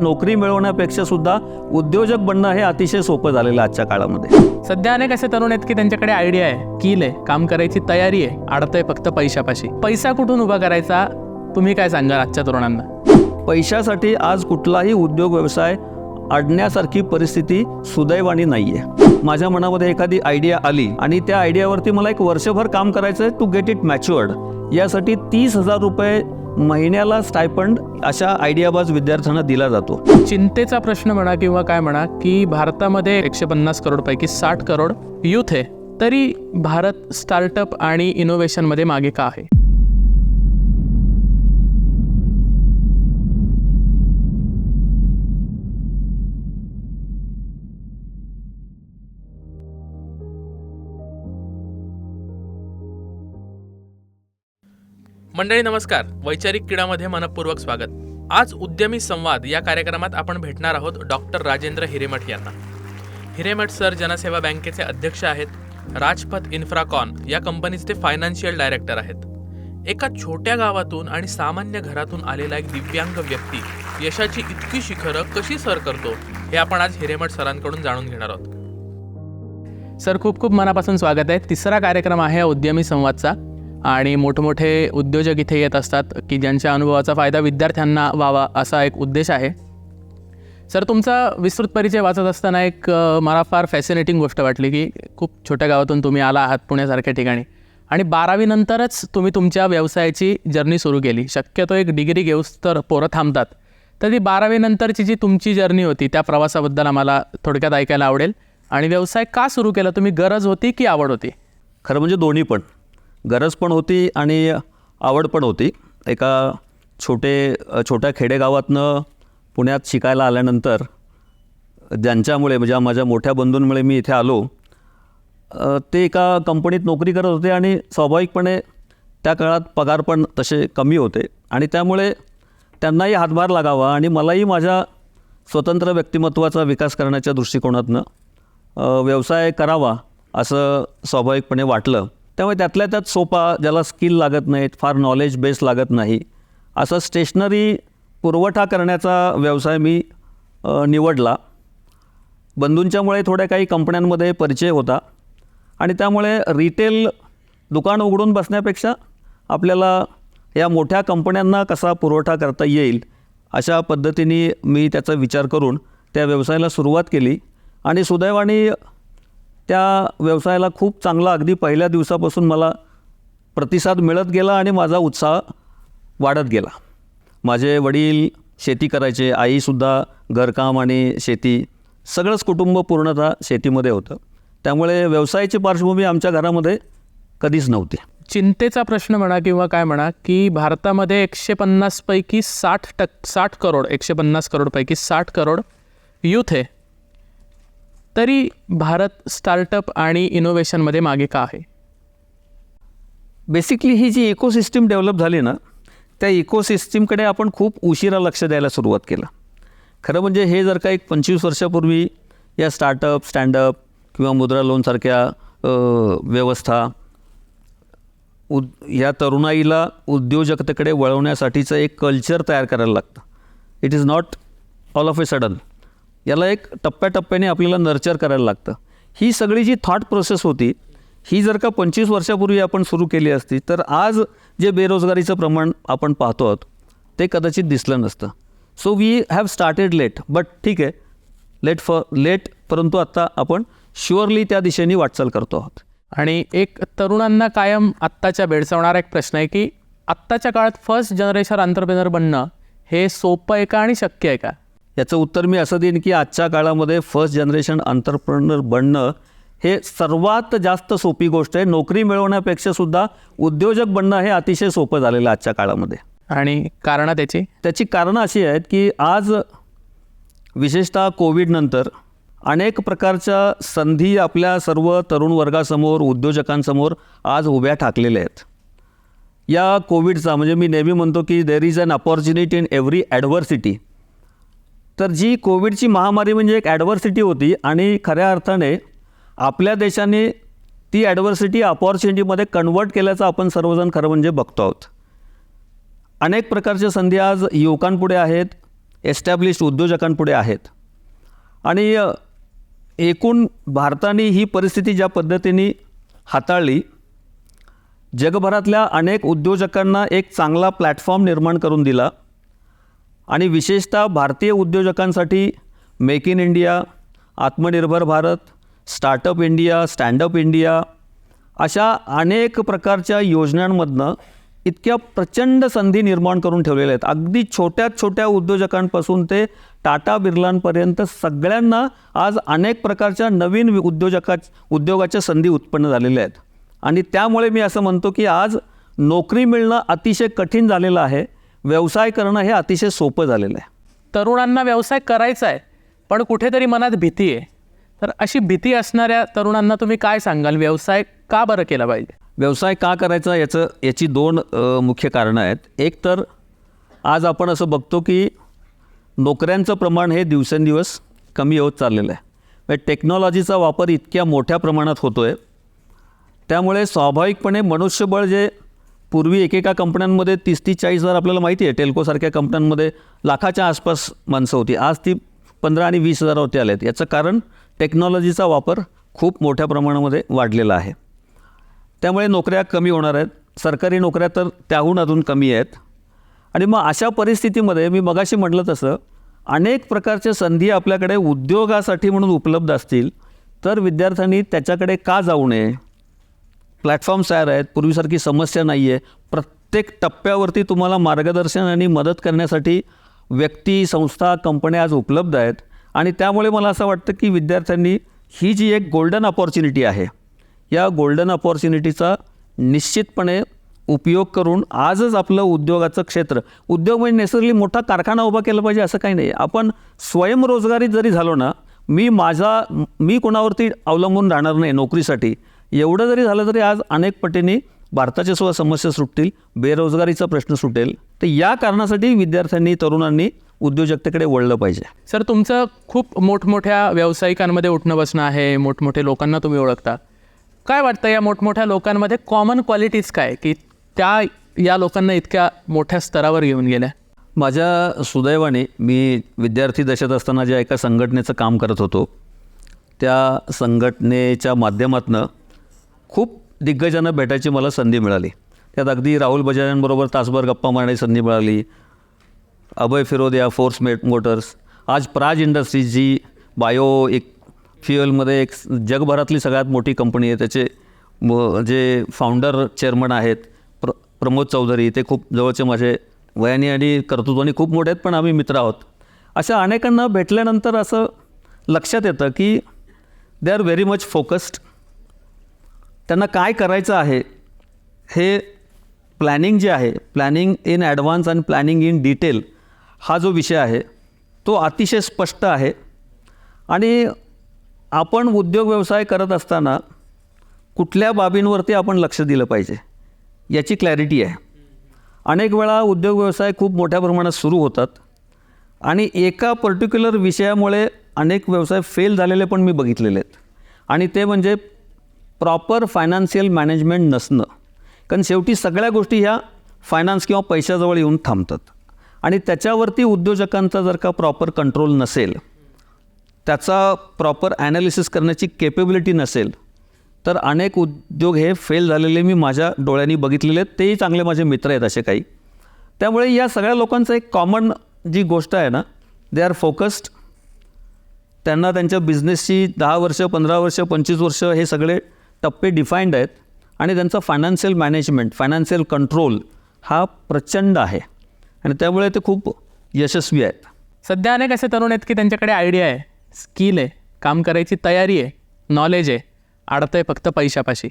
नोकरी मिळवण्यापेक्षा सुद्धा उद्योजक बनणं हे अतिशय सोपं झालेलं आहे आजच्या काळामध्ये. सध्या अनेक असे तरुण आहेत की त्यांच्याकडे आयडिया आहे कील आहे काम करायची तयारी आहे अडतंय फक्त पैशापाशी. पैसा कुठून उभा करायचा? तुम्ही काय सांगाल आजच्या तरुणांना? पैशासाठी आज कुठलाही उद्योग व्यवसाय अडण्यासारखी परिस्थिती सुदैवाने नाही आहे माझ्या मनामध्ये एखादी आयडिया आली आणि त्या आयडियावरती मला एक वर्षभर काम करायचं आहे टू गेट इट मॅच्युअर्ड यासाठी तीस हजार रुपये महिन्याला स्टायपंड अशा आयडियाबाज विद्यार्थ्यांना दिला जातो. चिंतेचा प्रश्न म्हणा किंवा काय म्हणा की भारतामध्ये एकशे पन्नास करोडपैकी साठ करोड युथ आहे तरी भारत स्टार्टअप आणि इनोव्हेशनमध्ये मागे का आहे? मंडळी नमस्कार. वैचारिक क्रीडामध्ये मनपूर्वक स्वागत. आज उद्यमी संवाद या कार्यक्रमात आपण भेटणार आहोत डॉक्टर राजेंद्र हिरेमठ यांना. हिरेमठ सर जनसेवा बँकेचे अध्यक्ष आहेत. राजपथ इन्फ्राकॉन या कंपनीचे ते फायनान्शियल डायरेक्टर आहेत. एका छोट्या गावातून आणि सामान्य घरातून आलेला एक दिव्यांग व्यक्ती यशाची इतकी शिखरं कशी सर करतो हे आपण आज हिरेमठ सरांकडून जाणून घेणार आहोत. सर खूप खूप मनापासून स्वागत आहे. तिसरा कार्यक्रम आहे उद्यमी संवादचा. आणि मोठमोठे उद्योजक इथे येत असतात की ज्यांच्या अनुभवाचा फायदा विद्यार्थ्यांना व्हावा असा एक उद्देश आहे. सर तुमचा विस्तृत परिचय वाचत असताना एक मला फार फॅसिनेटिंग गोष्ट वाटली की खूप छोट्या गावातून तुम्ही आला आहात पुण्यासारख्या ठिकाणी आणि बारावीनंतरच तुम्ही तुमच्या व्यवसायाची जर्नी सुरू केली. शक्यतो एक डिग्री घेऊस तर पोरं थांबतात. तर ती बारावीनंतरची जी तुमची जर्नी होती त्या प्रवासाबद्दल आम्हाला थोडक्यात ऐकायला आवडेल. आणि व्यवसाय का सुरू केला? तुम्ही गरज होती की आवड होती? खरं म्हणजे दोन्ही पण. गरज पण होती आणि आवड पण होती. एका छोटे छोट्या खेडेगावातनं पुण्यात शिकायला आल्यानंतर ज्यांच्यामुळे म्हणजे माझ्या मोठ्या बंधूंमुळे मी इथे आलो ते एका कंपनीत नोकरी करत होते आणि स्वाभाविकपणे त्या काळात पगार पण तसे कमी होते आणि त्यामुळे त्यांनाही हातभार लागावा आणि मलाही माझ्या स्वतंत्र व्यक्तिमत्वाचा विकास करण्याच्या दृष्टिकोनातनं व्यवसाय करावा असं स्वाभाविकपणे वाटलं. त्यामुळे त्यातल्या त्यात सोपा ज्याला स्किल लागत नाहीत फार नॉलेज बेस लागत नाही असं स्टेशनरी पुरवठा करण्याचा व्यवसाय मी निवडला. बंधूंच्यामुळे थोड्या काही कंपन्यांमध्ये परिचय होता आणि त्यामुळे रिटेल दुकान उघडून बसण्यापेक्षा आपल्याला या मोठ्या कंपन्यांना कसा पुरवठा करता येईल अशा पद्धतीने मी त्याचा विचार करून त्या व्यवसायाला सुरुवात केली. आणि सुदैवाने त्या व्यवसायाला खूप चांगला अगदी पहिल्या दिवसापासून मला प्रतिसाद मिळत गेला आणि माझा उत्साह वाढत गेला. माझे वडील शेती करायचे आईसुद्धा घरकाम आणि शेती सगळंच कुटुंब पूर्णतः शेतीमध्ये होतं. त्यामुळे व्यवसायाची पार्श्वभूमी आमच्या घरामध्ये कधीच नव्हती. चिंतेचा प्रश्न म्हणा किंवा काय म्हणा की भारतामध्ये एकशे पन्नासपैकी साठ टक साठ करोड एकशे पन्नास करोडपैकी साठ करोड यूथ आहे. तरी भारत स्टार्टअप आणि इनोव्हेशनमध्ये मागे का आहे? बेसिकली ही जी इकोसिस्टीम डेव्हलप झाली ना त्या इकोसिस्टीमकडे आपण खूप उशिरा लक्ष द्यायला सुरुवात केलं. खरं म्हणजे हे जर का एक पंचवीस वर्षापूर्वी या स्टार्टअप स्टँडअप किंवा मुद्रा लोनसारख्या व्यवस्था उद या तरुणाईला उद्योजकतेकडे वळवण्यासाठीचं एक कल्चर तयार करायला लागतं. It is not all of a sudden याला एक टप्प्याटप्प्याने आपल्याला नर्चर करायला लागतं. ही सगळी जी थॉट प्रोसेस होती ही जर का पंचवीस वर्षापूर्वी आपण सुरू केली असती तर आज जे बेरोजगारीचं प्रमाण आपण पाहतो आहोत ते कदाचित दिसलं नसतं. So we have started late but ठीक आहे. लेट फ लेट परंतु आत्ता आपण शुअरली त्या दिशेने वाटचाल करतो आहोत. आणि एक तरुणांना कायम आत्ताच्या भेडसावणारा एक प्रश्न आहे की आत्ताच्या काळात फर्स्ट जनरेशन आंतरप्रेनर बनणं हे सोपं आहे का आणि शक्य आहे का? याचं उत्तर मी असं देईन की आजच्या काळामध्ये फर्स्ट जनरेशन अंतरप्रणर बनणं हे सर्वात जास्त सोपी गोष्ट आहे. नोकरी मिळवण्यापेक्षा सुद्धा उद्योजक बनणं हे अतिशय सोपं झालेलं आहे आजच्या काळामध्ये. आणि कारणं त्याची? त्याची कारणं अशी आहेत की आज विशेषतः कोविडनंतर अनेक प्रकारच्या संधी आपल्या सर्व तरुण वर्गासमोर उद्योजकांसमोर आज उभ्या ठाकलेल्या आहेत. या कोविडचा म्हणजे मी नेहमी म्हणतो की there is an opportunity in every adversity तर जी कोविडची महामारी म्हणजे एक ॲडव्हर्सिटी होती आणि खऱ्या अर्थाने आपल्या देशाने ती ॲडव्हर्सिटी अपॉर्च्युनिटीमध्ये कन्वर्ट केल्याचं आपण सर्वजण खरं म्हणजे बघतो आहोत. अनेक प्रकारच्या संधी आज युवकांपुढे आहेत एस्टॅब्लिश्ड उद्योजकांपुढे आहेत. आणि एकूण भारताने ही परिस्थिती ज्या पद्धतीने हाताळली जगभरातल्या अनेक उद्योजकांना एक चांगला प्लॅटफॉर्म निर्माण करून दिला. आणि विशेषतः भारतीय उद्योजकांसाठी make in India Aatmanirbhar Bharat startup India standup India अशा अनेक प्रकारच्या योजनांमधनं इतक्या प्रचंड संधी निर्माण करून ठेवलेल्या आहेत. अगदी छोट्यात छोट्या उद्योजकांपासून ते टाटा बिर्लांपर्यंत सगळ्यांना आज अनेक प्रकारच्या नवीन उद्योजका उद्योगाच्या संधी उत्पन्न झालेल्या आहेत. आणि त्यामुळे मी असं म्हणतो की आज नोकरी मिळणं अतिशय कठीण झालेलं आहे. व्यवसाय करणं हे अतिशय सोपं झालेलं आहे. तरुणांना व्यवसाय करायचा आहे पण कुठेतरी मनात भीती आहे. तर अशी भीती असणाऱ्या तरुणांना तुम्ही काय सांगाल? व्यवसाय का बरं केला पाहिजे? व्यवसाय का करायचा याचं याची दोन मुख्य कारणं आहेत. एक तर आज आपण असं बघतो की नोकऱ्यांचं प्रमाण हे दिवसेंदिवस कमी होत चाललेलं आहे. म्हणजे टेक्नॉलॉजीचा वापर इतक्या मोठ्या प्रमाणात होतो आहे त्यामुळे स्वाभाविकपणे मनुष्यबळ जे पूर्वी एकेका कंपन्यांमध्ये तीस तीस चाळीस हजार आपल्याला माहिती आहे. टेल्कोसारख्या कंपन्यांमध्ये लाखाच्या आसपास माणसं होती. आज ती पंधरा आणि वीस हजारावरती आले आहेत याचं कारण टेक्नॉलॉजीचा वापर खूप मोठ्या प्रमाणामध्ये वाढलेला आहे. त्यामुळे नोकऱ्या कमी होणार आहेत. सरकारी नोकऱ्या तर त्याहून अजून कमी आहेत. आणि मग अशा परिस्थितीमध्ये मी मगाशी म्हटलं तसं अनेक प्रकारच्या संधी आपल्याकडे उद्योगासाठी म्हणून उपलब्ध असतील तर विद्यार्थ्यांनी त्याच्याकडे का जाऊ नये? प्लॅटफॉर्म्स तयार आहेत पूर्वीसारखी समस्या नाही आहे प्रत्येक टप्प्यावरती तुम्हाला मार्गदर्शन आणि मदत करण्यासाठी व्यक्ती संस्था कंपन्या आज उपलब्ध आहेत. आणि त्यामुळे मला असं वाटतं की विद्यार्थ्यांनी ही जी एक गोल्डन अपॉर्च्युनिटी आहे या गोल्डन अपॉर्च्युनिटीचा निश्चितपणे उपयोग करून आजच आपलं उद्योगाचं क्षेत्र उद्योग म्हणजे नेसरली मोठा कारखाना उभा केला पाहिजे असं काही नाही. आपण स्वयंरोजगारीत जरी झालो ना मी माझा मी कोणावरती अवलंबून राहणार नाही नोकरीसाठी. एवढं जरी झालं तरी आज अनेक पटीने भारताच्या सुद्धा समस्या सुटतील बेरोजगारीचा प्रश्न सुटेल. तर या कारणासाठी विद्यार्थ्यांनी तरुणांनी उद्योजकतेकडे वळलं पाहिजे. सर तुमचं खूप मोठमोठ्या व्यावसायिकांमध्ये उठणं बसणं आहे मोठमोठे लोकांना तुम्ही ओळखता. काय वाटतं या मोठमोठ्या लोकांमध्ये कॉमन क्वालिटीज काय? की त्या या लोकांना इतक्या मोठ्या स्तरावर घेऊन गेल्या? माझ्या सुदैवाने मी विद्यार्थी दशेत असताना ज्या एका संघटनेचं काम करत होतो त्या संघटनेच्या माध्यमातून खूप दिग्गजांना भेटायची मला संधी मिळाली. त्यात अगदी राहुल बजाजांबरोबर तासभर गप्पा मारण्याची संधी मिळाली. अभय फिरोदिया फोर्स मेट मोटर्स. आज प्राज इंडस्ट्रीज जी बायो एक फ्युएलमध्ये एक जगभरातली सगळ्यात मोठी कंपनी आहे. त्याचे म- जे फाउंडर चेअरमन आहेत प्र प्रमोद चौधरी ते खूप जवळचे माझे वयाने आणि कर्तृत्वाने खूप मोठे आहेत पण आम्ही मित्र आहोत. अशा अनेकांना भेटल्यानंतर असं लक्षात येतं की they are very much focused त्यांना काय करायचं आहे? हे प्लॅनिंग जे आहे प्लॅनिंग इन ॲडव्हान्स आणि प्लॅनिंग इन डिटेल हा जो विषय आहे तो अतिशय स्पष्ट आहे. आणि आपण उद्योग व्यवसाय करत असताना कुठल्या बाबींवरती आपण लक्ष दिलं पाहिजे याची क्लॅरिटी आहे. अनेक वेळा उद्योग व्यवसाय खूप मोठ्या प्रमाणात सुरू होतात आणि एका पर्टिक्युलर विषयामुळे अनेक व्यवसाय फेल झालेले पण मी बघितलेले आहेत. आणि ते म्हणजे प्रॉपर फायनान्शियल मॅनेजमेंट नसणं. कारण शेवटी सगळ्या गोष्टी ह्या फायनान्स किंवा पैशाजवळ येऊन थांबतात. आणि त्याच्यावरती उद्योजकांचा जर का प्रॉपर कंट्रोल नसेल त्याचा प्रॉपर ॲनालिसिस करण्याची केपेबिलिटी नसेल तर अनेक उद्योग हे फेल झालेले मी माझ्या डोळ्यांनी बघितलेले आहेत. तेही चांगले माझे मित्र आहेत असे काही. त्यामुळे या सगळ्या लोकांचं एक कॉमन जी गोष्ट आहे ना दे आर फोकस्ड त्यांना त्यांच्या बिझनेसची दहा वर्ष पंधरा वर्ष पंचवीस वर्ष हे सगळे टप्पे डिफाईंड आहेत आणि त्यांचा फायनान्शियल मॅनेजमेंट फायनान्शियल कंट्रोल हा प्रचंड आहे. आणि त्यामुळे ते खूप यशस्वी आहेत. सध्या अनेक असे तरुण आहेत की त्यांच्याकडे आयडिया आहे स्किल आहे काम करायची तयारी आहे नॉलेज आहे अडतंय फक्त पैशापाशी.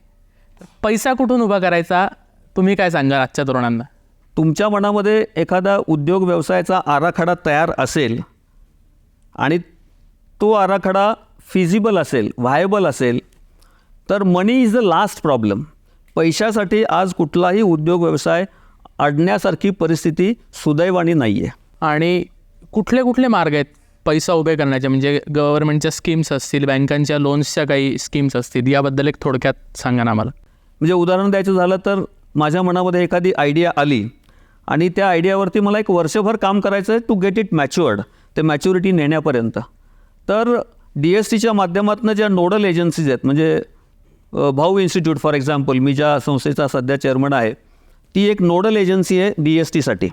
पैसा कुठून उभा करायचा? तुम्ही काय सांगाल आजच्या तरुणांना? तुमच्या मनामध्ये एखादा उद्योग व्यवसायाचा आराखडा तयार असेल आणि तो आराखडा फिजिबल असेल व्हायबल असेल तर money is the last problem पैशासाठी आज कुठलाही उद्योग व्यवसाय अडण्यासारखी परिस्थिती सुदैवाने नाही आहे आणि कुठले कुठले मार्ग आहेत पैसा उभे करण्याचे? म्हणजे गव्हर्नमेंटच्या स्कीम्स असतील बँकांच्या लोन्सच्या काही स्कीम्स असतील याबद्दल एक थोडक्यात सांगा ना आम्हाला. म्हणजे उदाहरण द्यायचं झालं तर माझ्या मनामध्ये एखादी आयडिया आली आणि त्या आयडियावरती मला एक वर्षभर काम करायचं आहे टू गेट इट मॅच्युअर्ड ते मॅच्युरिटी नेण्यापर्यंत. तर डी एस टीच्या माध्यमातून ज्या नोडल एजन्सीज आहेत म्हणजे भाऊ इन्स्टिट्यूट फॉर एक्झाम्पल मी ज्या संस्थेचा सध्या चेअरमन आहे ती एक नोडल एजन्सी आहे डी एस टीसाठी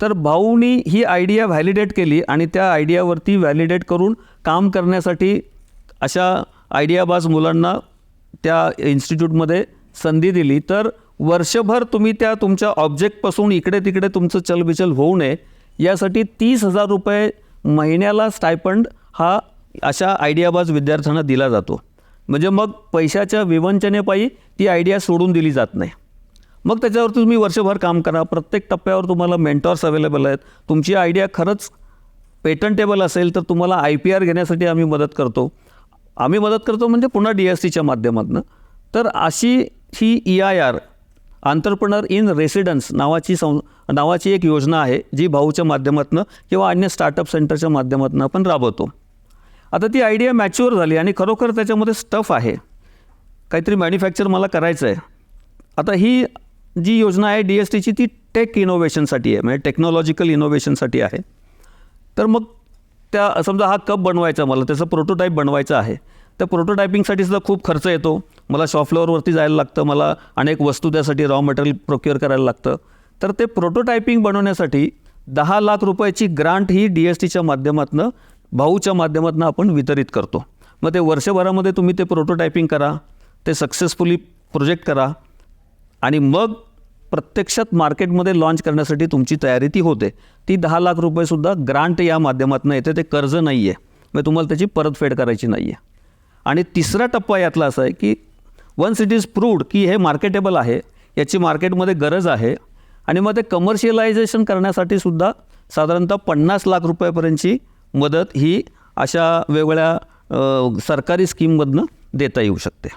तर भाऊनी ही आयडिया व्हॅलिडेट केली आणि त्या आयडियावरती व्हॅलिडेट करून काम करण्यासाठी अशा आयडियाबाज मुलांना त्या इन्स्टिट्यूटमध्ये संधी दिली. तर वर्षभर तुम्ही त्या तुमच्या ऑब्जेक्टपासून इकडे तिकडे तुमचं चलबिचल होऊ नये यासाठी तीस हजार रुपये महिन्याला स्टायपंड हा अशा आयडियाबाज विद्यार्थ्यांना दिला जातो. म्हणजे मग पैशाच्या विवंचनेपायी ती आयडिया सोडून दिली जात नाही. मग त्याच्यावर तुम्ही वर्षभर काम करा. प्रत्येक टप्प्यावर तुम्हाला मेंटॉर्स अवेलेबल आहेत. तुमची आयडिया खरंच पेटंटेबल असेल तर तुम्हाला आय पी आर घेण्यासाठी आम्ही मदत करतो. आम्ही मदत करतो म्हणजे पुन्हा डी एस टीच्या माध्यमातून. तर अशी ही E I R entrepreneur in residence नावाची सं नावाची एक योजना आहे जी भाऊच्या माध्यमातून किंवा अन्य स्टार्टअप सेंटरच्या माध्यमातून आपण राबवतो. आता ती आयडिया मॅच्युअर झाली आणि खरोखर त्याच्यामध्ये स्टफ आहे. काहीतरी मॅन्युफॅक्चर मला करायचं आहे आता ही जी योजना आहे डी एस टीची ती टेक इनोव्हेशनसाठी आहे म्हणजे टेक्नॉलॉजिकल इनोव्हेशनसाठी आहे. तर मग त्या समजा हा कप बनवायचा मला त्याचं प्रोटोटाईप बनवायचं आहे. त्या प्रोटोटायपिंगसाठी सुद्धा खूप खर्च येतो. मला शॉप फ्लोअरवरती जायला लागतं मला अनेक वस्तू त्यासाठी रॉ मटेरियल प्रोक्युअर करायला लागतं. तर ते प्रोटोटायपिंग बनवण्यासाठी दहा लाख रुपयाची ग्रांट ही डी एस टीच्या माध्यमातून भाऊच्या माध्यमातून आपण वितरित करतो. मग ते वर्षभरामध्ये तुम्ही ते प्रोटोटायपिंग करा ते सक्सेसफुली प्रोजेक्ट करा आणि मग प्रत्यक्षात मार्केटमध्ये लॉन्च करण्यासाठी तुमची तयारी ती होते. ती दहा लाख रुपयेसुद्धा ग्रांट या माध्यमातून येते ते कर्ज नाही आहे मग तुम्हाला त्याची परतफेड करायची नाही आहे आणि तिसरा टप्पा यातला असा आहे की वन्स इट इज प्रूव्ड की हे मार्केटेबल आहे याची मार्केटमध्ये गरज आहे आणि मग ते कमर्शियलायझेशन करण्यासाठी सुद्धा साधारणतः पन्नास लाख रुपयापर्यंतची मदत ही अशा वेगवेगळ्या सरकारी स्कीममधनं देता येऊ शकते.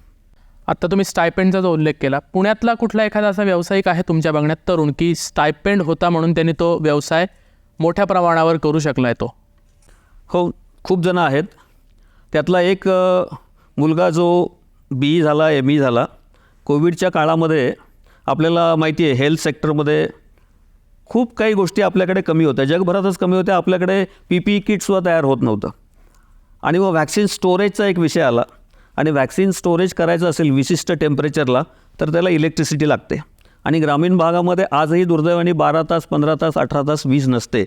आत्ता तुम्ही स्टायपेंडचा जो उल्लेख केला पुण्यातला कुठला एखादा असा व्यावसायिक आहे तुमच्या बघण्यात? तरुण की स्टायपेंड होता म्हणून त्यांनी तो व्यवसाय मोठ्या प्रमाणावर करू शकला आहे तो? हो खूप जण आहेत. त्यातला एक मुलगा जो बी ई झाला एम ई झाला कोविडच्या काळामध्ये आपल्याला माहिती आहे हेल्थ सेक्टरमध्ये खूप काही गोष्टी आपल्याकडे कमी होत्या. जगभरातच कमी होत्या. आपल्याकडे पी पी किटसुद्धा तयार होत नव्हतं. आणि मग व्हॅक्सिन स्टोरेजचा एक विषय आला. आणि व्हॅक्सिन स्टोरेज करायचं असेल विशिष्ट टेम्परेचरला तर त्याला इलेक्ट्रिसिटी लागते. आणि ग्रामीण भागामध्ये आजही दुर्दैवाने बारा तास पंधरा तास अठरा तास वीज नसते.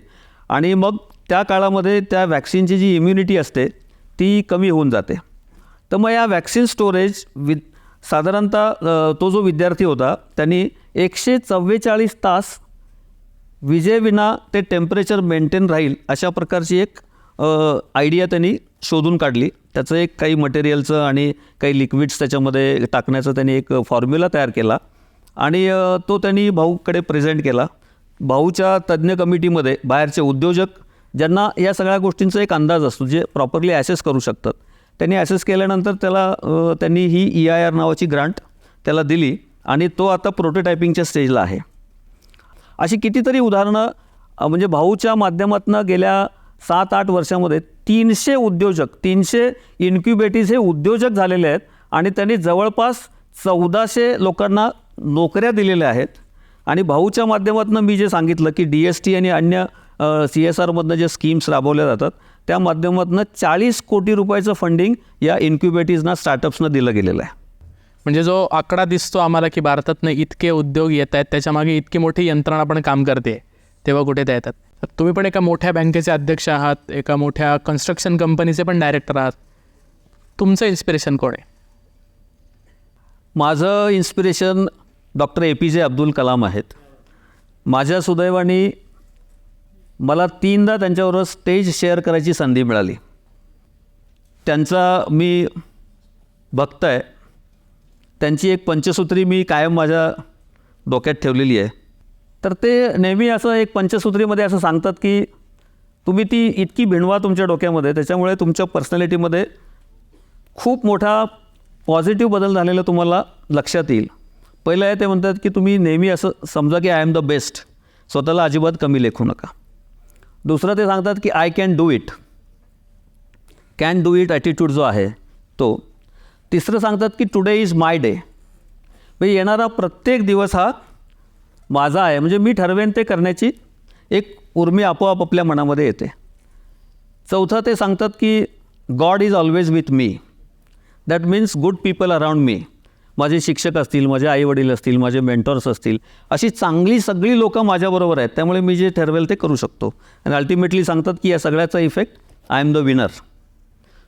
आणि मग त्या काळामध्ये त्या व्हॅक्सिनची जी इम्युनिटी असते ती कमी होऊन जाते. तर मग या व्हॅक्सिन स्टोरेज वि साधारणतः तो जो विद्यार्थी होता त्यांनी एकशे चव्वेचाळीस तास विजेविना ते टेम्परेचर मेंटेन राहील अशा प्रकारची एक आयडिया त्यांनी शोधून काढली. त्याचं एक काही मटेरियलचं आणि काही लिक्विड्स त्याच्यामध्ये टाकण्याचं त्यांनी एक फॉर्म्युला तयार केला. आणि तो त्यांनी भाऊकडे प्रेझेंट केला. भाऊच्या तज्ज्ञ कमिटीमध्ये बाहेरचे उद्योजक ज्यांना या सगळ्या गोष्टींचा एक अंदाज असतो जे प्रॉपरली ॲसेस करू शकतात. त्यांनी ॲसेस केल्यानंतर त्याला त्यांनी ही ई आय आर नावाची ग्रांट त्याला दिली आणि तो आता प्रोटोटायपिंगच्या स्टेजला आहे. अशी कितीतरी उदाहरणं म्हणजे भाऊच्या माध्यमातून गेल्या सात आठ वर्षामध्ये तीनशे उद्योजक तीनशे इन्क्युबेटीज हे उद्योजक झालेले आहेत आणि त्यांनी जवळपास चौदाशे लोकांना नोकऱ्या दिलेल्या आहेत. आणि भाऊच्या माध्यमातून मी जे सांगितलं की डी एस टी आणि अन्य सी एस आरमधनं जे स्कीम्स राबवल्या जातात त्या माध्यमातून चाळीस कोटी रुपयाचं फंडिंग या इन्क्युबेटीजना स्टार्टअप्सनं दिलं गेलेलं आहे. म्हणजे जो आकडा दिसतो आम्हाला की भारतातनं इतके उद्योग येत आहेत त्याच्यामागे इतकी मोठी यंत्रणा पण काम करते तेव्हा कुठे त्या येतात? तर तुम्ही पण एका मोठ्या बँकेचे अध्यक्ष आहात एका मोठ्या कन्स्ट्रक्शन कंपनीचे पण डायरेक्टर आहात. तुमचं इन्स्पिरेशन कोण आहे? माझं इन्स्पिरेशन डॉक्टर ए पी जे अब्दुल कलाम आहेत. माझ्या सुदैवाने मला तीनदा त्यांच्याबरोबर स्टेज शेअर करायची संधी मिळाली. त्यांचा मी भक्त आहे. त्यांची एक पंचसूत्री मी कायम माझ्या डोक्यात ठेवलेली आहे. तर ते नेहमी असं एक पंचसूत्रीमध्ये असं सांगतात की तुम्ही ती इतकी भिणवा तुमच्या डोक्यामध्ये त्याच्यामुळे तुमच्या पर्सनॅलिटीमध्ये खूप मोठा पॉझिटिव्ह बदल झालेला तुम्हाला लक्षात येईल. पहिलं आहे ते म्हणतात की तुम्ही नेहमी असं समजा की आय एम द बेस्ट स्वतःला अजिबात कमी लेखू नका. दुसरं ते सांगतात की I can do it can do it attitude जो आहे तो तिसरं सांगतात की टुडे इज माय डे म्हणजे येणारा प्रत्येक दिवस हा माझा आहे. म्हणजे मी ठरवेन ते करण्याची एक उर्मी आपोआप आपल्या मनामध्ये येते. चौथं ते सांगतात की God is always with me that means good people around me माझे शिक्षक असतील माझे आईवडील असतील माझे मेंटॉर्स असतील अशी चांगली सगळी लोकं माझ्याबरोबर आहेत. त्यामुळे मी जे ठरवेल ते करू शकतो. आणि अल्टिमेटली सांगतात की या सगळ्याचा effect I am the winner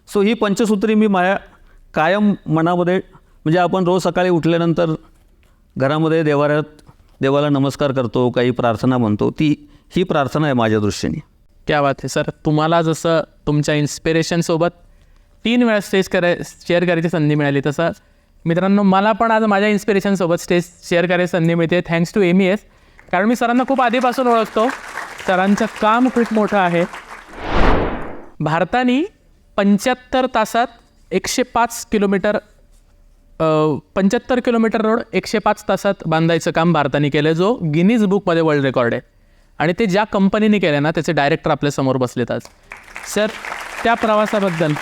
so ही पंचसूत्री मी माझ्या कायम मनामध्ये म्हणजे आपण रोज सकाळी उठल्यानंतर घरामध्ये देवाऱ्यात देवाला नमस्कार करतो काही प्रार्थना म्हणतो ती ही प्रार्थना आहे माझ्या दृष्टीने. क्या बात आहे सर. तुम्हाला जसं तुमच्या इन्स्पिरेशनसोबत तीन वेळा स्टेज कराय शेअर करायची संधी मिळाली तसं. मित्रांनो मला पण आज माझ्या इन्स्पिरेशनसोबत स्टेज शेअर करायची संधी मिळते. थँक्स टू एम एस कारण मी सरांना खूप आधीपासून ओळखतो. सरांचं काम खूप मोठं आहे. भारताने पंच्याहत्तर तासात एकशे पाच किलोमीटर पंच्याहत्तर किलोमीटर रोड एकशे पाच तासात बांधायचं काम भारताने केलं जो गिनीज बुकमध्ये वर्ल्ड रेकॉर्ड आहे. आणि ते ज्या कंपनीने केलं ना त्याचे डायरेक्टर आपल्यासमोर बसलेत आज. सर त्या प्रवासाबद्दल.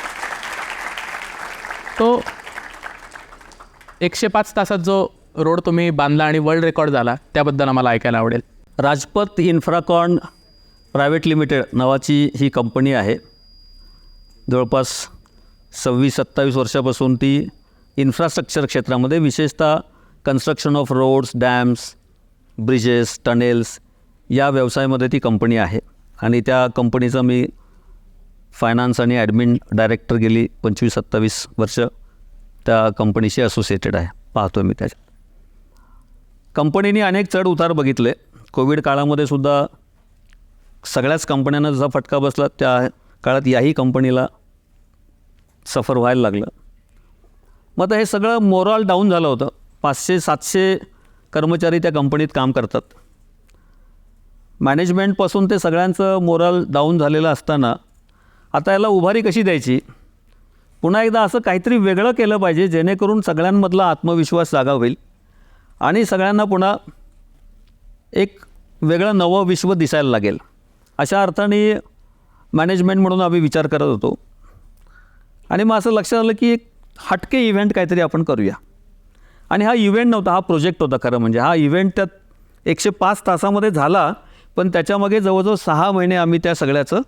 तो एकशे पाच तासात जो रोड तुम्ही बांधला आणि वर्ल्ड रेकॉर्ड झाला त्याबद्दल आम्हाला ऐकायला आवडेल. राजपथ इन्फ्राकॉन प्रायव्हेट लिमिटेड नावाची ही कंपनी आहे. जवळपास सव्वीस सत्तावीस वर्षापासून ती इन्फ्रास्ट्रक्चर क्षेत्रामध्ये विशेषतः construction of roads dams bridges tunnels या व्यवसायामध्ये ती कंपनी आहे. आणि त्या कंपनीचा मी फायनान्स आणि ॲडमिन डायरेक्टर गेली पंचवीस सत्तावीस वर्ष. त्या कंपनीशी असोसिएटेड आहे. पाहतो मी त्याच्यात कंपनीने अनेक चढ उतार बघितले. कोविड काळामध्ये सुद्धा सगळ्याच कंपन्यांना जसा फटका बसला त्या काळात याही कंपनीला सफर व्हायला लागलं. मग आता हे सगळं मोरॉल डाऊन झालं होतं. पाचशे सातशे कर्मचारी त्या कंपनीत काम करतात. मॅनेजमेंटपासून ते सगळ्यांचं मोरल डाऊन झालेलं असताना आता याला उभारी कशी द्यायची? पुन्हा एकदा असं काहीतरी वेगळं केलं पाहिजे जेणेकरून सगळ्यांमधला आत्मविश्वास जागा होईल आणि सगळ्यांना पुन्हा एक वेगळं नवं विश्व दिसायला लागेल. अशा अर्थाने मॅनेजमेंट म्हणून आम्ही विचार करत होतो. आणि मग असं लक्षात आलं की एक हटके इव्हेंट काहीतरी आपण करूया. आणि हा इव्हेंट नव्हता हा प्रोजेक्ट होता खरं म्हणजे. हा इव्हेंट त्यात एकशे पाच तासामध्ये झाला पण त्याच्यामागे जवळजवळ सहा महिने आम्ही त्या सगळ्याचं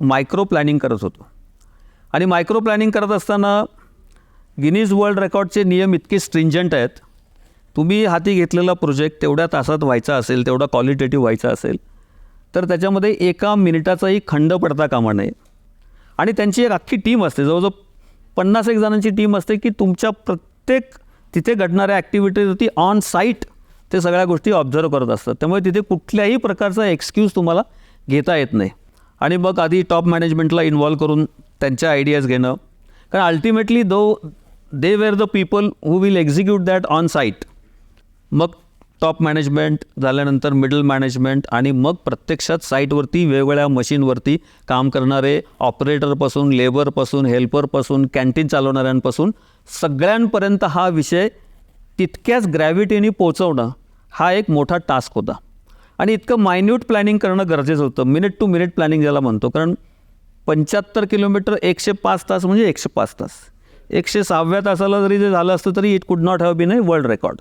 मायक्रो प्लॅनिंग करत होतो. आणि मायक्रो प्लॅनिंग करत असताना गिनीज वर्ल्ड रेकॉर्डचे नियम इतके स्ट्रिंजंट आहेत. तुम्ही हाती घेतलेला प्रोजेक्ट तेवढ्या तासात व्हायचा असेल तेवढा क्वालिटेटिव्ह व्हायचा असेल तर त्याच्यामध्ये एका मिनिटाचाही खंड पडता कामा नये. आणि त्यांची एक अख्खी टीम असते. जवळजवळ पन्नास एक जणांची टीम असते की तुमच्या प्रत्येक तिथे घडणाऱ्या ॲक्टिव्हिटीजवरती ऑन साईट ते सगळ्या गोष्टी ऑब्झर्व करत असतात. त्यामुळे तिथे कुठल्याही प्रकारचा एक्सक्यूज तुम्हाला घेता येत नाही. आणि मग आधी टॉप मॅनेजमेंटला इन्व्हॉल्व करून त्यांच्या आयडियाज घेणं. कारण ultimately though they were the people who will execute that on site मग टॉप मॅनेजमेंट झाल्यानंतर मिडल मॅनेजमेंट आणि मग प्रत्यक्षात साईटवरती वेगवेगळ्या मशीनवरती काम करणारे ऑपरेटरपासून लेबरपासून हेल्परपासून कॅन्टीन चालवणाऱ्यांपासून सगळ्यांपर्यंत हा विषय तितक्याच ग्रॅव्हिटीने पोचवणं हा एक मोठा टास्क होता. आणि इतकं मायन्यूट प्लॅनिंग करणं गरजेचं होतं. मिनिट टू मिनिट प्लॅनिंग ज्याला म्हणतो. कारण पंच्याहत्तर किलोमीटर एकशे पाच तास म्हणजे एकशे पाच तास. एकशे सहाव्या तासाला जरी जे झालं असतं तरी it could not have been a world record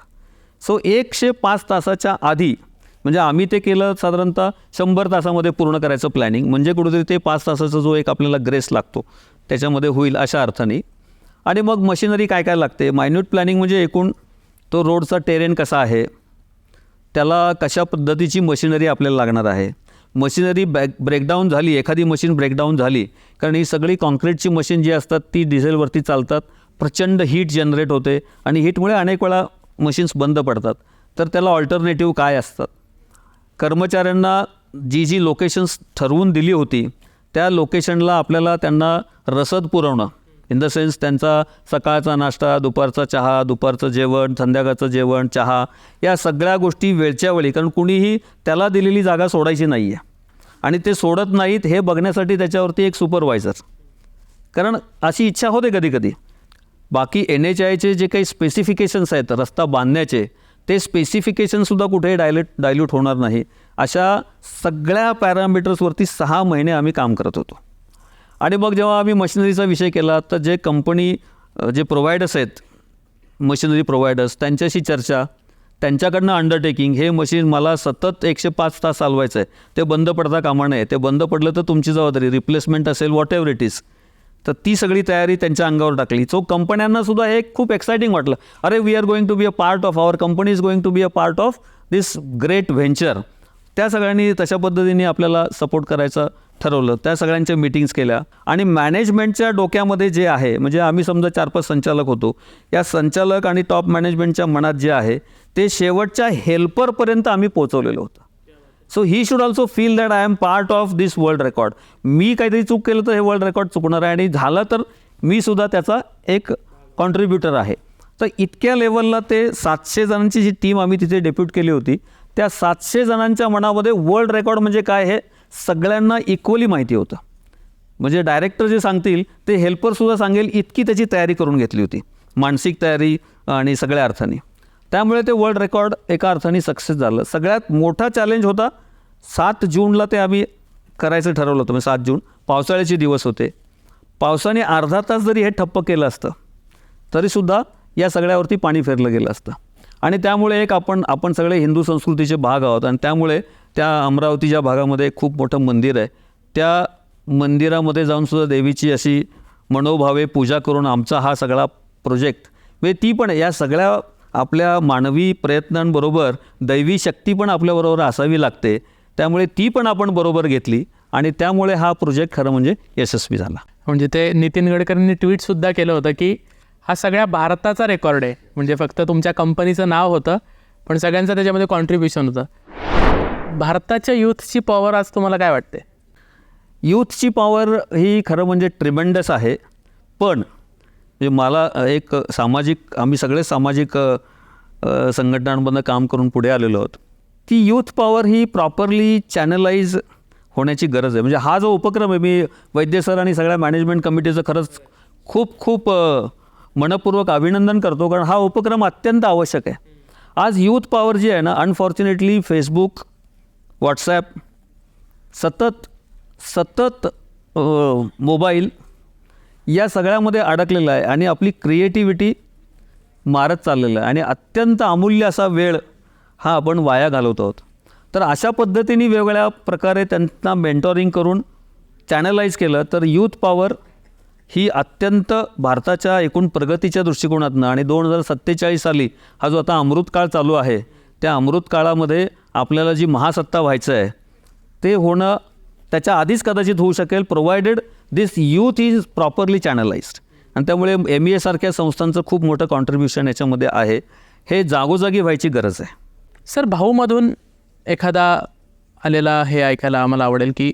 so एकशे पाच तासाच्या आधी म्हणजे आम्ही ते केलं साधारणतः शंभर तासामध्ये पूर्ण करायचं प्लॅनिंग म्हणजे कुठेतरी ते पाच तासाचा जो एक आपल्याला ग्रेस लागतो. त्याच्यामध्ये होईल अशा अर्थाने. आणि मग मशिनरी काय काय लागते? मायन्यूट प्लॅनिंग म्हणजे एकूण तो रोडचा टेरेन कसा आहे? त्याला कशा पद्धतीची मशिनरी आपल्याला लागणार आहे? मशिनरी बॅक ब्रेकडाऊन झाली एखादी मशीन ब्रेकडाऊन झाली कारण ही सगळी कॉन्क्रीटची मशीन जी असतात ती डिझेलवरती चालतात. प्रचंड हीट जनरेट होते. आणि हीटमुळे अनेक वेळा मशीन्स बंद पडतात. तर त्याला ऑल्टरनेटिव्ह काय असतात? कर्मचाऱ्यांना जी जी लोकेशन्स ठरवून दिली होती त्या लोकेशनला आपल्याला त्यांना रसद पुरवणं. इन द सेन्स त्यांचा सकाळचा नाश्ता दुपारचा चहा दुपारचं जेवण संध्याकाळचं जेवण चहा या सगळ्या गोष्टी वेळच्या वेळी. कारण कुणीही त्याला दिलेली जागा सोडायची नाही आहे आणि ते सोडत नाहीत हे बघण्यासाठी त्याच्यावरती एक सुपरवायझर कारण अशी इच्छा होते कधी कधी. बाकी एन एच आयचे जे काही स्पेसिफिकेशन्स आहेत रस्ता बांधण्याचे ते स्पेसिफिकेशनसुद्धा कुठेही डायलेट डायल्यूट होणार नाही. अशा सगळ्या पॅरामीटर्सवरती सहा महिने आम्ही काम करत होतो. आणि मग जेव्हा आम्ही मशिनरीचा विषय केला तर जे कंपनी जे प्रोव्हायडर्स आहेत मशिनरी प्रोव्हायडर्स त्यांच्याशी चर्चा त्यांच्याकडनं अंडरटेकिंग हे मशीन मला सतत एकशे पाच तास चालवायचं आहे ते बंद पडता कामा नये. ते बंद पडलं तर तुमची जबाबदारी रिप्लेसमेंट असेल वॉट एव्हर इट इज तर ती सगळी तयारी त्यांच्या अंगावर टाकली. सो कंपन्यांना सुद्धा हे खूप एक्सायटिंग वाटलं. अरे we are going to be a part of our company is going to be a part of this great venture त्या सगळ्यांनी तशा पद्धतीने आपल्याला सपोर्ट करायचं ठरवलं. त्या सगळ्यांच्या मीटिंग्स केल्या. आणि मॅनेजमेंटच्या डोक्यामध्ये जे आहे म्हणजे आम्ही समजा चार पाच संचालक होतो या संचालक आणि टॉप मॅनेजमेंटच्या मनात जे आहे ते शेवटच्या हेल्परपर्यंत आम्ही पोहोचवलेलं होतं. So he should also feel that I am part of this world record मी काहीतरी चूक केलं तर हे वर्ल्ड रेकॉर्ड चुकणार आहे आणि झालं तर मी सुद्धा त्याचा एक कॉन्ट्रीब्युटर आहे. तर इतक्या लेवलला ते सातशे जणांची जी टीम आम्ही तिथे डेप्यूट केली होती त्या सातशे जणांच्या मनामध्ये वर्ल्ड रेकॉर्ड म्हणजे काय हे सगळ्यांना इक्वली माहिती होतं. म्हणजे डायरेक्टर जे सांगतील ते हेल्परसुद्धा सांगेल इतकी त्याची तयारी करून घेतली होती. मानसिक तयारी आणि सगळ्या अर्थाने. त्यामुळे ते वर्ल्ड रेकॉर्ड एका अर्थाने सक्सेस झालं. सगळ्यात मोठा चॅलेंज होता सात जूनला ते आम्ही करायचं ठरवलं होतं म्हणजे सात जून. पावसाळ्याचे दिवस होते. पावसाने अर्धा तास जरी हे ठप्प केलं असतं तरीसुद्धा या सगळ्यावरती पाणी फेरलं गेलं असतं. आणि त्यामुळे एक आपण आपण सगळे हिंदू संस्कृतीचे भाग आहोत आणि त्यामुळे त्या अमरावतीच्या भागामध्ये खूप मोठं मंदिर आहे. त्या मंदिरामध्ये जाऊनसुद्धा देवीची अशी मनोभावे पूजा करून आमचा हा सगळा प्रोजेक्ट म्हणजे ती पण या सगळ्या आपल्या मानवी प्रयत्नांबरोबर दैवी शक्ती पण आपल्याबरोबर असावी लागते. त्यामुळे ती पण आपण बरोबर घेतली आणि त्यामुळे हा प्रोजेक्ट खरं म्हणजे यशस्वी झाला. म्हणजे ते नितीन गडकरींनी ट्विट सुद्धा केलं होतं की हा सगळ्या भारताचा रेकॉर्ड आहे. म्हणजे फक्त तुमच्या कंपनीचं नाव होतं पण सगळ्यांचं त्याच्यामध्ये कॉन्ट्रीब्युशन होतं. भारताच्या युथची पॉवर आज तुम्हाला काय वाटते? यूथची पॉवर ही खरं म्हणजे ट्रिमेंडस आहे. पण म्हणजे मला एक सामाजिक आम्ही सगळे सामाजिक संघटनांमधनं काम करून पुढे आलेलो आहोत की यूथ पॉवर ही प्रॉपरली चॅनलाइज होण्याची गरज आहे. म्हणजे हा जो उपक्रम आहे मी वैद्य सर आणि सगळ्या मॅनेजमेंट कमिटीचं खरंच खूप खूप मनपूर्वक अभिनंदन करतो कारण हा उपक्रम अत्यंत आवश्यक आहे. आज यूथ पॉवर जी आहे ना अनफॉर्च्युनेटली फेसबुक व्हॉट्सॲप सतत सतत मोबाईल या सगळ्यामध्ये अडकलेला आहे आणि आपली क्रिएटिव्हिटी मारत चाललेलं आहे. आणि अत्यंत अमूल्य असा वेळ हा आपण वाया घालवतो आहोत. तर अशा पद्धतीने वेगवेगळ्या प्रकारे त्यांना मेंटॉरिंग करून चॅनलाइज केलं तर यूथ पॉवर ही अत्यंत भारताच्या एकूण प्रगतीच्या दृष्टिकोनातनं आणि दोन हजार सत्तेचाळीस साली हा जो आता अमृतकाळ चालू आहे त्या अमृत काळामध्ये आपल्याला जी महासत्ता व्हायचं आहे ते होणं त्याच्या आधीच कदाचित होऊ शकेल provided this youth is properly channelized आणि त्यामुळे एम ई एसारख्या संस्थांचं खूप मोठं कॉन्ट्रीब्युशन याच्यामध्ये आहे. हे जागोजागी व्हायची गरज आहे. सर भाऊमधून एखादा आलेला हे ऐकायला आम्हाला आवडेल की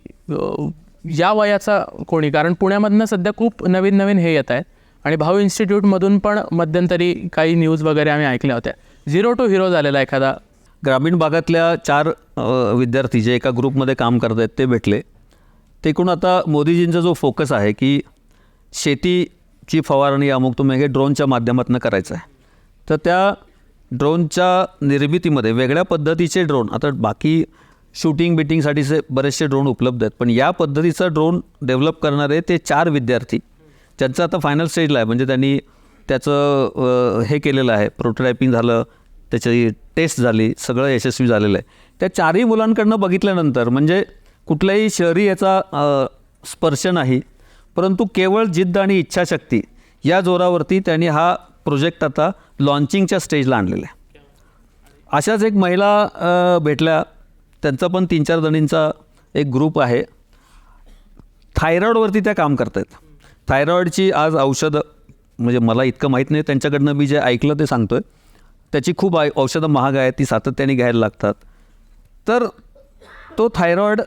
या वयाचा कोणी? कारण पुण्यामधनं सध्या खूप नवीन नवीन हे येत आहेत. आणि भाऊ इन्स्टिट्यूटमधून पण मध्यंतरी काही न्यूज वगैरे आम्ही ऐकल्या होत्या. झिरो टू हिरो झालेला एखादा ग्रामीण भागातल्या चार विद्यार्थी जे एका ग्रुपमध्ये काम करत आहेत ते भेटले. ते एकूण आता मोदीजींचा जो फोकस आहे की शेतीची फवारणी अमुक तुम्ही हे ड्रोनच्या माध्यमातून करायचं आहे. तर त्या ड्रोनच्या निर्मितीमध्ये वेगळ्या पद्धतीचे ड्रोन आता बाकी शूटिंग बिटिंगसाठीचे बरेचसे ड्रोन उपलब्ध आहेत पण या पद्धतीचा ड्रोन डेव्हलप करणारे ते चार विद्यार्थी ज्यांचं आता फायनल स्टेजला आहे म्हणजे त्यांनी त्याचं हे केलेलं आहे प्रोटोटायपिंग झालं त्याची टेस्ट झाली सगळं यशस्वी झालेलं आहे. त्या चारही मुलांकडनं बघितल्यानंतर म्हणजे कुठल्याही शहरी याचा स्पर्श नाही परंतु केवळ जिद्द आणि इच्छाशक्ती या जोरावरती त्यांनी हा प्रोजेक्ट आता लॉन्चिंगच्या स्टेजला आणलेला आहे. अशाच एक महिला भेटल्या. त्यांचा पण तीन चार जणींचा एक ग्रुप आहे. थायरॉईडवरती त्या काम करत आहेत थायरॉईडची आज औषधं म्हणजे मला इतकं माहीत नाही त्यांच्याकडनं मी जे ऐकलं ते सांगतो आहे त्याची खूप आय औषधं महाग आहेत ती सातत्याने घ्यायला लागतात. तर तो थायरॉईड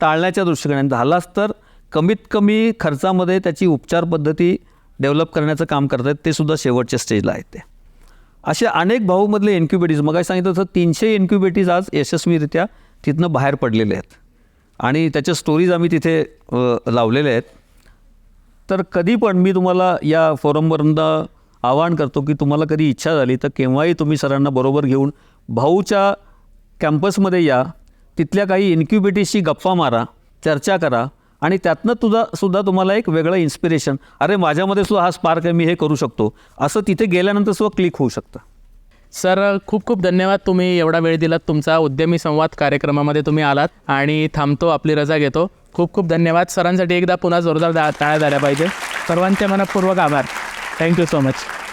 टाळण्याच्या दृष्टिकोनाने झालाच तर कमीत कमी खर्चामध्ये त्याची उपचार पद्धती डेव्हलप करण्याचं काम करत आहेत ते सुद्धा शेवटच्या स्टेजला आहेत ते. असे अनेक भाऊमधले इन्क्युबेटीज मग सांगितलं तर तीनशे इन्क्युबेटीज आज यशस्वीरित्या तिथनं बाहेर पडलेले आहेत. आणि त्याच्या स्टोरीज आम्ही तिथे लावलेले लावलेल्या आहेत. तर कधी पण मी तुम्हाला या फोरमवरनं आवाहन करतो की तुम्हाला कधी इच्छा झाली तर केव्हाही तुम्ही सरांना बरोबर घेऊन भाऊच्या कॅम्पसमध्ये या. तिथल्या काही इन्क्युबेटीजशी गप्पा मारा चर्चा करा आणि त्यातनं तुझा सुद्धा तुम्हाला एक वेगळं इन्स्पिरेशन अरे माझ्यामध्ये सुद्धा हा स्पार्क आहे मी हे करू शकतो. असं तिथे गेल्यानंतर सुद्धा क्लिक होऊ शकतं. सर खूप खूप धन्यवाद तुम्ही एवढा वेळ दिलात. तुमचा उद्यमी संवाद कार्यक्रमामध्ये तुम्ही आलात आणि थांबतो आपली रजा घेतो. खूप खूप धन्यवाद. सरांसाठी एकदा पुन्हा जोरदार दा टाळ्या झाल्या पाहिजे. सर्वांचे मनपूर्वक आभार. Thank you so much.